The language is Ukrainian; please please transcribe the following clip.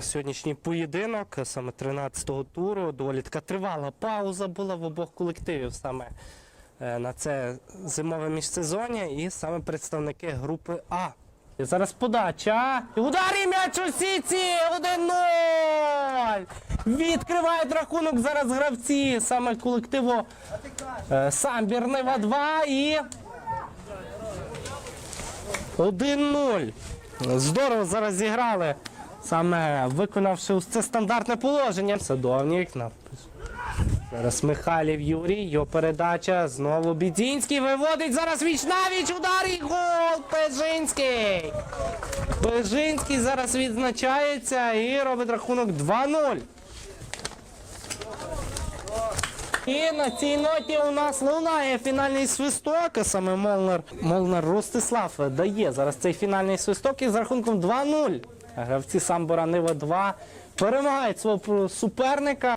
сьогоднішній поєдинок, саме 13-го туру. Доволі така тривала пауза була в обох колективів саме е, на це зимове міжсезоння і саме представники групи А. І зараз подача. Удар і м'яч у сіці! 1-0! Відкривають рахунок зараз гравці саме колективу е, Самбір Нива 2 і 1-0. Здорово зараз зіграли. Саме виконавши це стандартне положення. Садовник напис. Зараз Михайлів Юрій, його передача. Знову Бідзінський виводить зараз віч на віч. Удар і гол! Пежинський. Пежинський зараз відзначається і робить рахунок 2-0. І на цій ноті у нас лунає фінальний свисток, а саме Молнар, Молнар Ростислав дає зараз цей фінальний свисток і з рахунком 2-0. Гравці Самбора Нива 2 перемагають свого суперника.